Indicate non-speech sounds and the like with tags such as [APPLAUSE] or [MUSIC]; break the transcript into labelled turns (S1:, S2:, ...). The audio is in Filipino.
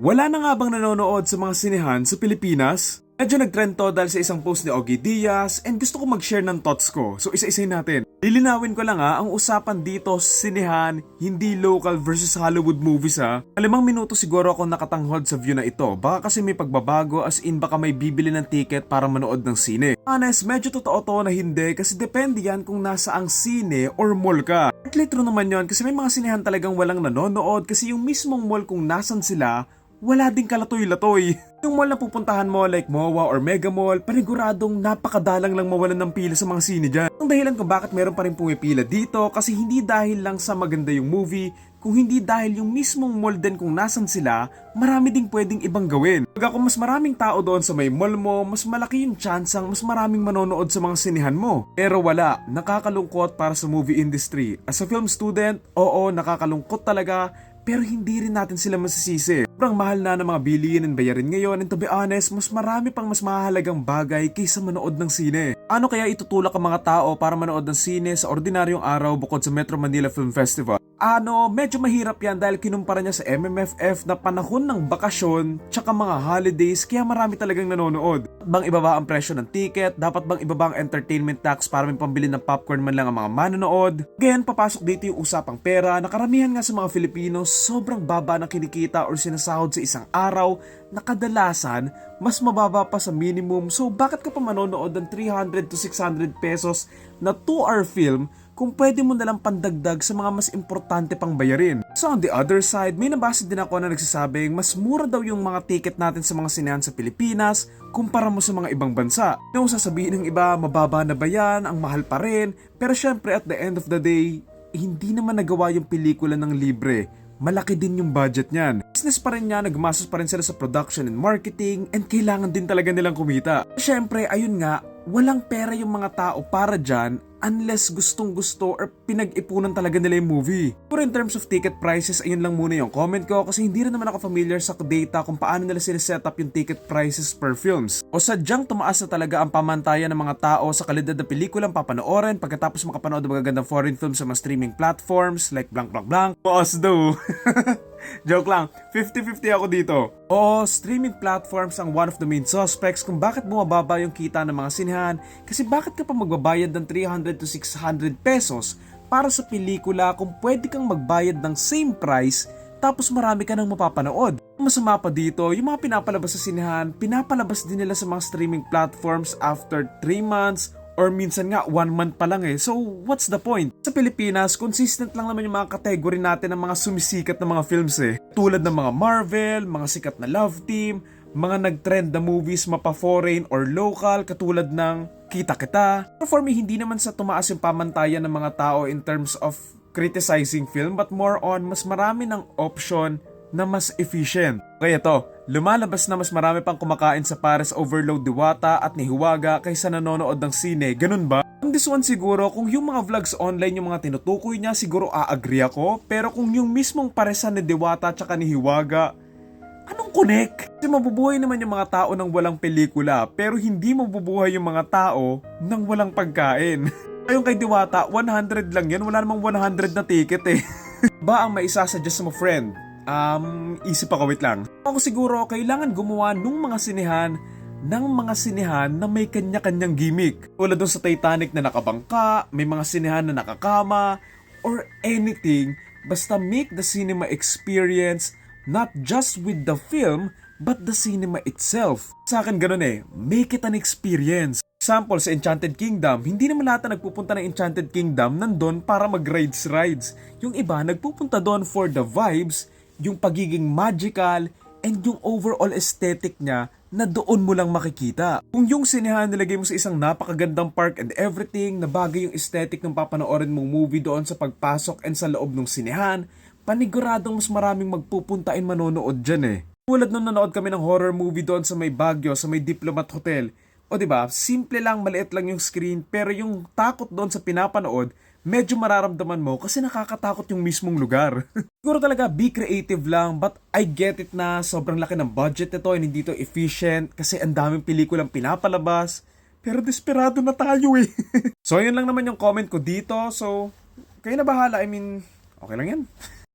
S1: Wala na nga bang nanonood sa mga sinehan sa Pilipinas? Medyo nag-trend to dahil sa isang post ni Ogie Diaz and gusto ko mag-share ng thoughts ko. So isa-isay natin. Lilinawin ko lang ha, ang usapan dito sinehan, hindi local versus Hollywood movies ha. Malimang minuto siguro ako nakatanghod sa view na ito. Baka kasi may pagbabago as in baka may bibili ng ticket para manood ng sine. Honest, medyo totoo to na hindi kasi depende yan kung nasa ang sine or mall ka. Partly true naman yon kasi may mga sinehan talagang walang nanonood kasi yung mismong mall kung nasan sila, wala ding kalatoy-latoy. Yung mall na pupuntahan mo like MOA or Mega Mall, paniguradong napakadalang lang mawalan ng pila sa mga sine dyan. Ang dahilan kung bakit meron pa rin pumipila dito kasi hindi dahil lang sa maganda yung movie, kung hindi dahil yung mismong mall din kung nasan sila, marami ding pwedeng ibang gawin. Pag kung mas maraming tao doon sa may mall mo, mas malaki yung chansang mas maraming manonood sa mga sinihan mo. Pero wala, nakakalungkot para sa movie industry. As a film student, oo, nakakalungkot talaga, pero hindi rin natin sila masisisi. Sobrang mahal na ng mga bilihin and bayarin ngayon and to be honest, mas marami pang mas mahalagang bagay kaysa manood ng sine. Ano kaya itutulak ang mga tao para manood ng sine sa ordinaryong araw bukod sa Metro Manila Film Festival? Ano, medyo mahirap yan dahil kinumpara niya sa MMFF na panahon ng bakasyon tsaka mga holidays kaya marami talagang nanonood. Bang ibaba ang presyo ng ticket? Dapat bang ibaba ang entertainment tax para may pambili ng popcorn man lang ang mga manonood? Ganyan papasok dito yung usapang pera na karamihan nga sa mga Filipino sobrang baba ng kinikita or sinasahod sa isang araw na kadalasan mas mababa pa sa minimum so bakit ka pa manonood ng 300 to 600 pesos na 2-hour film kung pwede mo nalang pandagdag sa mga mas importante pang bayarin. So on the other side, may nabasa din ako na nagsasabing mas mura daw yung mga ticket natin sa mga sinehan sa Pilipinas kumpara mo sa mga ibang bansa. Yung sasabihin ng iba, mababa na ba yan, ang mahal pa rin, pero syempre at the end of the day, hindi naman nagawa yung pelikula ng libre malaki din yung budget niyan. Business pa rin niya, nagmasos pa rin sila sa production and marketing, and kailangan din talaga nilang kumita. Siyempre, ayun nga, walang pera yung mga tao para dyan unless gustong gusto or pinag-ipunan talaga nila yung movie. Pero in terms of ticket prices, ayun lang muna yung comment ko kasi hindi rin naman ako familiar sa data kung paano nila siniset up yung ticket prices per films. O sadyang tumaas na talaga ang pamantayan ng mga tao sa kalidad ng pelikulang papanoorin pagkatapos makapanood ng magagandang foreign films sa mga streaming platforms like blank blank blank. Boss do. [LAUGHS] [LAUGHS] Joke lang, 50-50 ako dito. Oo, streaming platforms ang one of the main suspects kung bakit bumababa yung kita ng mga sinehan kasi bakit ka pa magbabayad ng 300 to 600 pesos para sa pelikula kung pwede kang magbayad ng same price tapos marami ka nang mapapanood. Masama pa dito, yung mga pinapalabas sa sinehan, pinapalabas din nila sa mga streaming platforms after 3 months or minsan nga one month pa lang eh. So what's the point? Sa Pilipinas, consistent lang naman yung mga category natin ng mga sumisikat na mga films eh. Tulad ng mga Marvel, mga sikat na love team, mga nag-trend na movies mapa foreign or local katulad ng Kita Kita. Pero for me, hindi naman sa tumaas yung pamantayan ng mga tao in terms of criticizing film but more on mas marami ng option na mas efficient. Kaya to, lumalabas na mas marami pang kumakain sa Paris Overload Diwata at ni Hiwaga kaysa nanonood ng sine, ganun ba? On this one siguro, kung yung mga vlogs online yung mga tinutukoy niya, siguro a-agree ako. Pero kung yung mismong paresan ni Diwata at ni Hiwaga, anong connect? Kasi mabubuhay naman yung mga tao ng walang pelikula, pero hindi mabubuhay yung mga tao ng walang pagkain. [LAUGHS] Ayun kay Diwata, 100 lang yan, wala namang 100 na ticket eh. [LAUGHS] ba ang maisasuggest mo friend? Um, isip ako, wait lang. Ako siguro, kailangan gumawa nung mga sinehan ng mga sinehan na may kanya-kanyang gimmick. Tulad dun sa Titanic na nakabangka, may mga sinehan na nakakama, or anything, basta make the cinema experience not just with the film, but the cinema itself. Sa akin ganun eh, make it an experience. Example, sa Enchanted Kingdom, hindi naman lahat na nagpupunta ng Enchanted Kingdom nandun para mag-rides-rides. Yung iba, nagpupunta doon for the vibes, yung pagiging magical, and yung overall aesthetic niya na doon mo lang makikita. Kung yung sinehan nilagay mo sa isang napakagandang park and everything, na bagay yung aesthetic ng papanoorin mong movie doon sa pagpasok and sa loob ng sinehan, paniguradong mas maraming magpupunta and manonood dyan eh. Tulad nung nanood kami ng horror movie doon sa may Baguio, sa may Diplomat Hotel. O ba, simple lang, maliit lang yung screen, pero yung takot doon sa pinapanood, medyo mararamdaman mo kasi nakakatakot yung mismong lugar. [LAUGHS] Siguro talaga be creative lang but I get it na sobrang laki ng budget nito and hindi to efficient kasi ang daming pelikulang pinapalabas. Pero desperado na tayo eh. [LAUGHS] so yun lang naman yung comment ko dito. So kayo na bahala. I mean, okay lang yan. [LAUGHS]